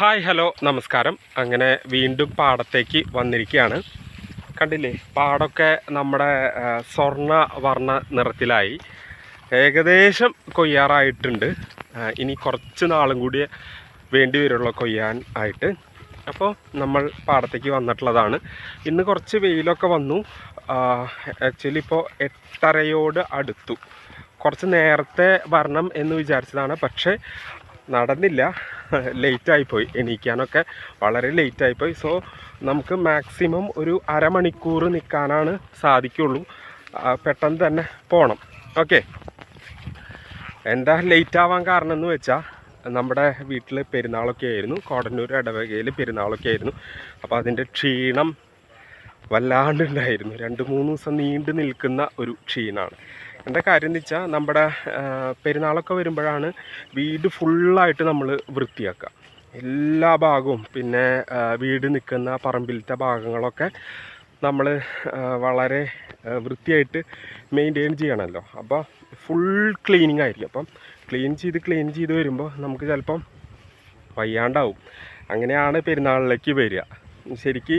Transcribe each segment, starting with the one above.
Hi hello നമസ്കാരം. അങ്ങനെ വീണ്ടും പാടത്തേക്ക് വന്നിരിക്കുകയാണ്. കണ്ടില്ലേ പാടമൊക്കെ നമ്മുടെ സ്വർണ വർണ നിറത്തിലായി. ഏകദേശം കൊയ്യാറായിട്ടുണ്ട്. ഇനി കുറച്ച് നാളും കൂടി വേണ്ടി വരുള്ളൂ കൊയ്യാൻ ആയിട്ട്. അപ്പോൾ നമ്മൾ പാടത്തേക്ക് വന്നിട്ടുള്ളതാണ്. ഇന്ന് കുറച്ച് വെയിലൊക്കെ വന്നു. ആക്ച്വലി ഇപ്പോൾ എട്ടരയോട് അടുത്തു. കുറച്ച് നേരത്തെ വരണം എന്ന് വിചാരിച്ചതാണ്. പക്ഷേ നടന്നില്ല. ലേറ്റായിപ്പോയി എണീക്കാനൊക്കെ വളരെ ലേറ്റായിപ്പോയി സോ നമുക്ക് മാക്സിമം ഒരു അരമണിക്കൂർ നിൽക്കാനാണ് സാധിക്കുള്ളൂ. പെട്ടെന്ന് തന്നെ പോകണം ഓക്കെ എന്താ ലേറ്റ് ആവാൻ കാരണം എന്ന് വെച്ചാൽ നമ്മുടെ വീട്ടിൽ പെരുന്നാളൊക്കെ ആയിരുന്നു. കോടന്നൂർ ഇടവകയിൽ പെരുന്നാളൊക്കെ ആയിരുന്നു. അപ്പോൾ അതിന്റെ ക്ഷീണം വല്ലാണ്ടുണ്ടായിരുന്നു രണ്ട് മൂന്ന് ദിവസം നീണ്ടു നിൽക്കുന്ന ഒരു ക്ഷീണമാണ് എന്താ കാര്യം എന്ന് വെച്ചാൽ നമ്മുടെ പെരുന്നാളൊക്കെ വരുമ്പോഴാണ് വീട് ഫുള്ളായിട്ട് നമ്മൾ വൃത്തിയാക്കുക എല്ലാ ഭാഗവും പിന്നെ വീട് നിൽക്കുന്ന പറമ്പിലത്തെ ഭാഗങ്ങളൊക്കെ നമ്മൾ വളരെ വൃത്തിയായിട്ട് മെയിന്റെയിൻ ചെയ്യണമല്ലോ അപ്പോൾ ഫുൾ ക്ലീനിങ് ആയിരിക്കും. അപ്പം ക്ലീൻ ചെയ്ത് ക്ലീൻ ചെയ്ത് വരുമ്പോൾ നമുക്ക് ചിലപ്പം വയ്യാണ്ടാവും. അങ്ങനെയാണ് പെരുന്നാളിലേക്ക് വരിക. ശരിക്ക്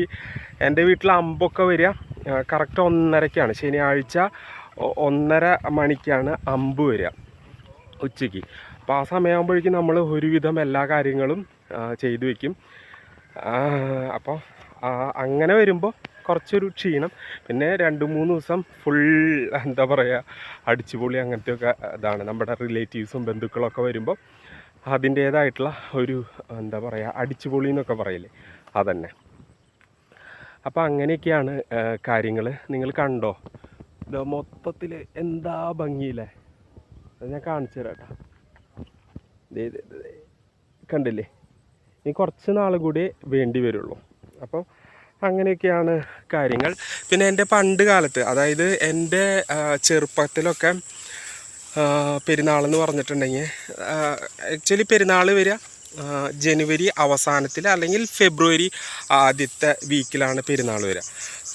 എന്റെ വീട്ടിൽ അമ്പൊക്കെ വരിക കറക്റ്റ് ഒന്നരക്കാണ്. ശനിയാഴ്ച ഒന്നര മണിക്കാണ് അമ്പ് വരിക ഉച്ചയ്ക്ക്. അപ്പോൾ ആ സമയമാകുമ്പോഴേക്കും നമ്മൾ ഒരുവിധം എല്ലാ കാര്യങ്ങളും ചെയ്തു വയ്ക്കും അപ്പോൾ അങ്ങനെ വരുമ്പോൾ കുറച്ചൊരു ക്ഷീണം. പിന്നെ രണ്ട് മൂന്ന് ദിവസം ഫുൾ എന്താ പറയുക അടിച്ചുപൊളി അങ്ങനത്തെയൊക്കെ ഇതാണ് നമ്മുടെ റിലേറ്റീവ്സും ബന്ധുക്കളൊക്കെ വരുമ്പോൾ അതിന്റേതായിട്ടുള്ള ഒരു എന്താ പറയുക അടിച്ചുപൊളി എന്നൊക്കെ പറയില്ലേ? അതന്നെ. അപ്പോൾ അങ്ങനെയൊക്കെയാണ് കാര്യങ്ങൾ നിങ്ങൾ കണ്ടോ? ഇത് മൊത്തത്തിൽ എന്താ ഭംഗിയില്ലേ? അത് ഞാൻ കാണിച്ചു തരാം. കണ്ടില്ലേ? ഇനി കുറച്ച് നാൾ കൂടി വേണ്ടി വരുള്ളൂ. അപ്പം അങ്ങനെയൊക്കെയാണ് കാര്യങ്ങൾ. പിന്നെ എന്റെ പണ്ട് കാലത്ത് അതായത് എന്റെ ചെറുപ്പത്തിലൊക്കെ പെരുന്നാളെന്ന് പറഞ്ഞിട്ടുണ്ടെങ്കിൽ ആക്ച്വലി പെരുന്നാൾ വരിക ജനുവരി അവസാനത്തിൽ അല്ലെങ്കിൽ ഫെബ്രുവരി ആദ്യത്തെ വീക്കിലാണ് പെരുന്നാൾ വരിക.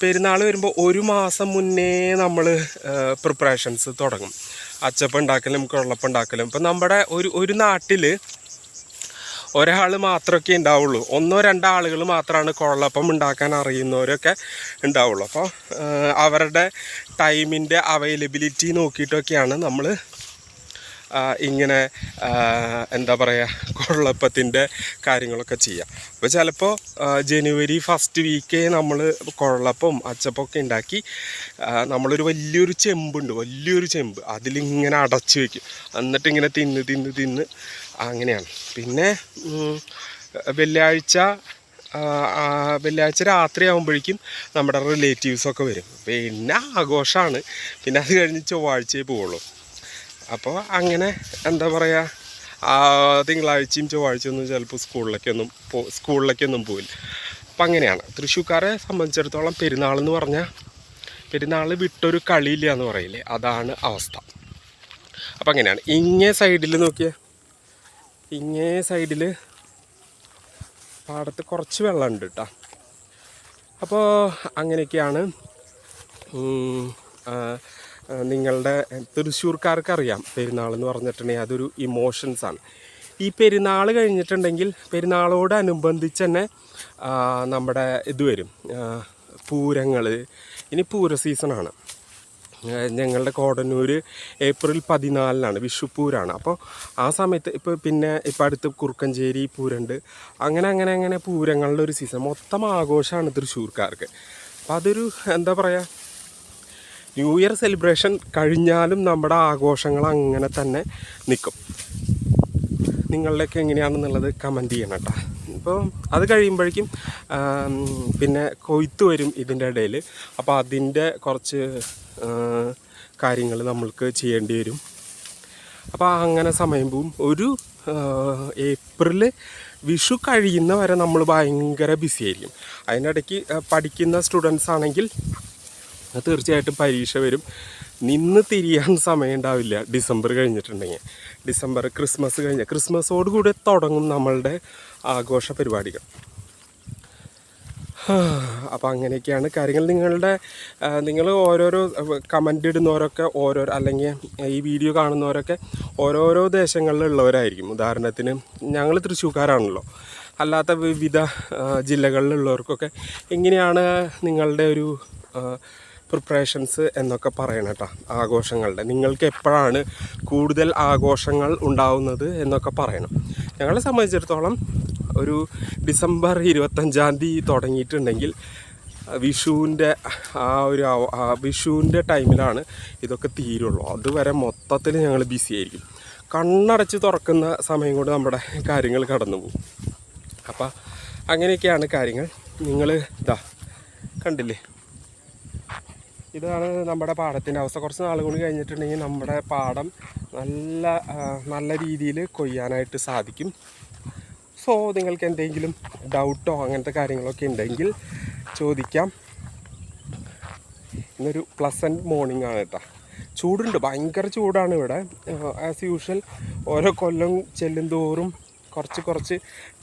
പെരുന്നാൾ വരുമ്പോൾ ഒരു മാസം മുന്നേ നമ്മൾ പ്രിപ്പറേഷൻസ് തുടങ്ങും. അച്ചപ്പം ഉണ്ടാക്കലും കൊള്ളപ്പം ഉണ്ടാക്കലും. ഇപ്പം നമ്മുടെ ഒരു ഒരു നാട്ടിൽ ഒരാൾ മാത്രമൊക്കെ ഉണ്ടാവുള്ളൂ. ഒന്നോ രണ്ടോ ആളുകൾ മാത്രമാണ് കൊള്ളപ്പം ഉണ്ടാക്കാൻ അറിയുന്നവരൊക്കെ ഉണ്ടാവുള്ളൂ. അപ്പോൾ അവരുടെ ടൈമിന്റെ അവൈലബിലിറ്റി നോക്കിയിട്ടൊക്കെയാണ് നമ്മൾ ഇങ്ങനെ എന്താ പറയുക കുഴലപ്പത്തിന്റെ കാര്യങ്ങളൊക്കെ ചെയ്യാം. അപ്പോൾ ചിലപ്പോൾ ജനുവരി ഫസ്റ്റ് വീക്കേ നമ്മൾ കുഴലപ്പം അച്ചപ്പൊക്കെ ഉണ്ടാക്കി നമ്മളൊരു വലിയൊരു ചെമ്പുണ്ട് വലിയൊരു ചെമ്പ്. അതിലിങ്ങനെ അടച്ച് വയ്ക്കും എന്നിട്ട് ഇങ്ങനെ തിന്ന് തിന്ന് തിന്ന് അങ്ങനെയാണ്. പിന്നെ വെള്ളിയാഴ്ച വെള്ളിയാഴ്ച രാത്രി ആകുമ്പോഴേക്കും നമ്മുടെ റിലേറ്റീവ്സൊക്കെ വരും. പിന്നെ ആഘോഷമാണ് പിന്നെ അത് കഴിഞ്ഞ് ചൊവ്വാഴ്ചയെ പോവുള്ളൂ. അപ്പോൾ അങ്ങനെ എന്താ പറയുക തിങ്കളാഴ്ചയും ചൊവ്വാഴ്ചയൊന്നും ചിലപ്പോൾ സ്കൂളിലേക്കൊന്നും പോ സ്കൂളിലേക്കൊന്നും പോവില്ല. അപ്പം അങ്ങനെയാണ്. തൃശ്ശൂക്കാരെ സംബന്ധിച്ചിടത്തോളം പെരുന്നാൾ എന്ന് പറഞ്ഞാൽ പെരുന്നാൾ വിട്ടൊരു കളിയില്ല എന്ന് പറയില്ലേ? അതാണ് അവസ്ഥ. അപ്പം അങ്ങനെയാണ്. ഇങ്ങേ സൈഡിൽ നോക്കിയേ. ഇങ്ങേ സൈഡിൽ പാടത്ത് കുറച്ച് വെള്ളമുണ്ട് കേട്ടോ. അപ്പോൾ അങ്ങനെയൊക്കെയാണ് നിങ്ങളുടെ തൃശ്ശൂർക്കാർക്ക് അറിയാം പെരുന്നാൾ എന്ന് പറഞ്ഞിട്ടുണ്ടെങ്കിൽ അതൊരു ഇമോഷൻസാണ് ഈ പെരുന്നാൾ കഴിഞ്ഞിട്ടുണ്ടെങ്കിൽ പെരുന്നാളോടനുബന്ധിച്ച് തന്നെ നമ്മുടെ ഇത് വരും. പൂരങ്ങൾ ഇനി പൂര സീസണാണ് ഞങ്ങളുടെ കോടന്നൂർ ഏപ്രിൽ പതിനാലിനാണ് വിഷുപ്പൂരാണ് അപ്പോൾ ആ സമയത്ത് ഇപ്പോൾ പിന്നെ ഇപ്പം അടുത്ത് കുറുക്കഞ്ചേരി പൂരമുണ്ട് അങ്ങനെ അങ്ങനെ അങ്ങനെ പൂരങ്ങളുടെ ഒരു സീസൺ മൊത്തം ആഘോഷമാണ് തൃശ്ശൂർക്കാർക്ക്. അപ്പോൾ അതൊരു എന്താ പറയുക ന്യൂ ഇയർ സെലിബ്രേഷൻ കഴിഞ്ഞാലും നമ്മുടെ ആഘോഷങ്ങൾ അങ്ങനെ തന്നെ നിൽക്കും നിങ്ങളുടെയൊക്കെ എങ്ങനെയാണെന്നുള്ളത് കമന്റ് ചെയ്യണം കേട്ടോ. അപ്പോൾ അത് കഴിയുമ്പോഴേക്കും പിന്നെ കൊയ്ത്ത് വരും ഇതിന്റെ ഇടയിൽ. അപ്പോൾ അതിന്റെ കുറച്ച് കാര്യങ്ങൾ നമ്മൾക്ക് ചെയ്യേണ്ടി വരും. അപ്പോൾ അങ്ങനെ സമയം പോവും. ഒരു ഏപ്രിൽ വിഷു കഴിയുന്ന വരെ നമ്മൾ ഭയങ്കര ബിസി ആയിരിക്കും. അതിനിടയ്ക്ക് പഠിക്കുന്ന സ്റ്റുഡൻസ് ആണെങ്കിൽ തീർച്ചയായിട്ടും പരീക്ഷ വരും. നിന്ന് തിരിയാൻ സമയം ഉണ്ടാവില്ല. ഡിസംബർ കഴിഞ്ഞിട്ടുണ്ടെങ്കിൽ. ഡിസംബർ ക്രിസ്മസ് കഴിഞ്ഞ ക്രിസ്മസോട് കൂടെ തുടങ്ങും നമ്മളുടെ ആഘോഷ പരിപാടികൾ. അപ്പോൾ അങ്ങനെയൊക്കെയാണ് കാര്യങ്ങൾ. നിങ്ങളുടെ നിങ്ങൾ ഓരോരോ കമന്റ് ഇടുന്നവരൊക്കെ ഓരോരോ അല്ലെങ്കിൽ ഈ വീഡിയോ കാണുന്നവരൊക്കെ ഓരോരോ ദേശങ്ങളിലുള്ളവരായിരിക്കും. ഉദാഹരണത്തിന് ഞങ്ങൾ തൃശ്ശൂക്കാരാണല്ലോ അല്ലാത്ത വിവിധ ജില്ലകളിലുള്ളവർക്കൊക്കെ എങ്ങനെയാണ് നിങ്ങളുടെ ഒരു പ്രിപ്പറേഷൻസ് എന്നൊക്കെ പറയണം കേട്ടോ ആഘോഷങ്ങളുടെ. നിങ്ങൾക്ക് എപ്പോഴാണ് കൂടുതൽ ആഘോഷങ്ങൾ ഉണ്ടാവുന്നത് എന്നൊക്കെ പറയണം. ഞങ്ങളെ സംബന്ധിച്ചിടത്തോളം ഒരു ഡിസംബർ ഇരുപത്തഞ്ചാം തീയതി തുടങ്ങിയിട്ടുണ്ടെങ്കിൽ വിഷുവിന്റെ ആ ഒരു വിഷുവിന്റെ ടൈമിലാണ് ഇതൊക്കെ തീരുള്ളൂ. അതുവരെ മൊത്തത്തിൽ ഞങ്ങൾ ബിസി ആയിരിക്കും. കണ്ണടച്ച് തുറക്കുന്ന സമയം കൊണ്ട് നമ്മുടെ കാര്യങ്ങൾ കടന്നു പോകും അപ്പം അങ്ങനെയൊക്കെയാണ് കാര്യങ്ങൾ. നിങ്ങൾ ഇതാ കണ്ടില്ലേ? ഇതാണ് നമ്മുടെ പാടത്തിന്റെ അവസ്ഥ. കുറച്ച് നാൾ കൂടി കഴിഞ്ഞിട്ടുണ്ടെങ്കിൽ നമ്മുടെ പാടം നല്ല നല്ല രീതിയിൽ കൊയ്യാനായിട്ട് സാധിക്കും. സോ നിങ്ങൾക്ക് എന്തെങ്കിലും ഡൗട്ടോ അങ്ങനത്തെ കാര്യങ്ങളൊക്കെ ഉണ്ടെങ്കിൽ ചോദിക്കാം. ഇന്നൊരു പ്ലസന്റ് മോർണിംഗ് ആണ് കേട്ടോ. ചൂടുണ്ട് ഭയങ്കര ചൂടാണ് ഇവിടെ. ആസ് യൂഷ്വൽ ഓരോ കൊല്ലം ചെല്ലും തോറും കുറച്ച് കുറച്ച്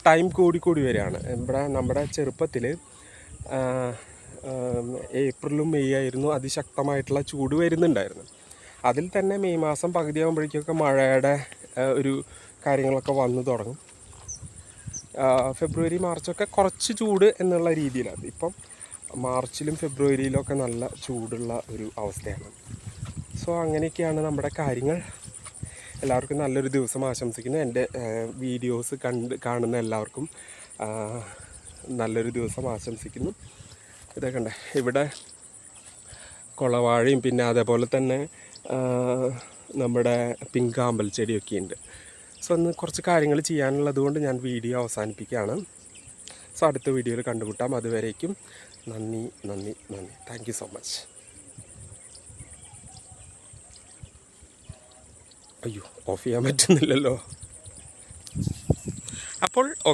ടൈം കൂടി കൂടി വരികയാണ്. ഇവിടെ നമ്മുടെ ചെറുപ്പത്തിൽ ഏപ്രിലും മെയ് ആയിരുന്നു. അതിശക്തമായിട്ടുള്ള ചൂട് വരുന്നുണ്ടായിരുന്നു. അതിൽ തന്നെ മെയ് മാസം പകുതിയാകുമ്പോഴേക്കൊക്കെ മഴയുടെ ഒരു കാര്യങ്ങളൊക്കെ വന്നു തുടങ്ങും. ഫെബ്രുവരി മാർച്ചൊക്കെ കുറച്ച് ചൂട് എന്നുള്ള രീതിയിലാണ്. ഇപ്പം മാർച്ചിലും ഫെബ്രുവരിയിലൊക്കെ നല്ല ചൂടുള്ള ഒരു അവസ്ഥയാണ്. സോ അങ്ങനെയൊക്കെയാണ് നമ്മുടെ കാര്യങ്ങൾ. എല്ലാവർക്കും നല്ലൊരു ദിവസം ആശംസിക്കുന്നു. എന്റെ വീഡിയോസ് കണ്ട് കാണുന്ന എല്ലാവർക്കും നല്ലൊരു ദിവസം ആശംസിക്കുന്നു. ഇതൊക്കെ കണ്ടേ ഇവിടെ കൊളവാഴയും പിന്നെ അതേപോലെ തന്നെ നമ്മുടെ പിങ്കാമ്പൽ ചെടിയൊക്കെ ഉണ്ട്. സോ അന്ന് കുറച്ച് കാര്യങ്ങൾ ചെയ്യാനുള്ളത് കൊണ്ട് ഞാൻ വീഡിയോ അവസാനിപ്പിക്കുകയാണ്. സോ അടുത്ത വീഡിയോയിൽ കണ്ടുമുട്ടാം. അതുവരേക്കും നന്ദി നന്ദി നന്ദി. താങ്ക് സോ മച്ച് അയ്യോ ഓഫ് ചെയ്യാൻ പറ്റുന്നില്ലല്ലോ. അപ്പോൾ ഓക്കെ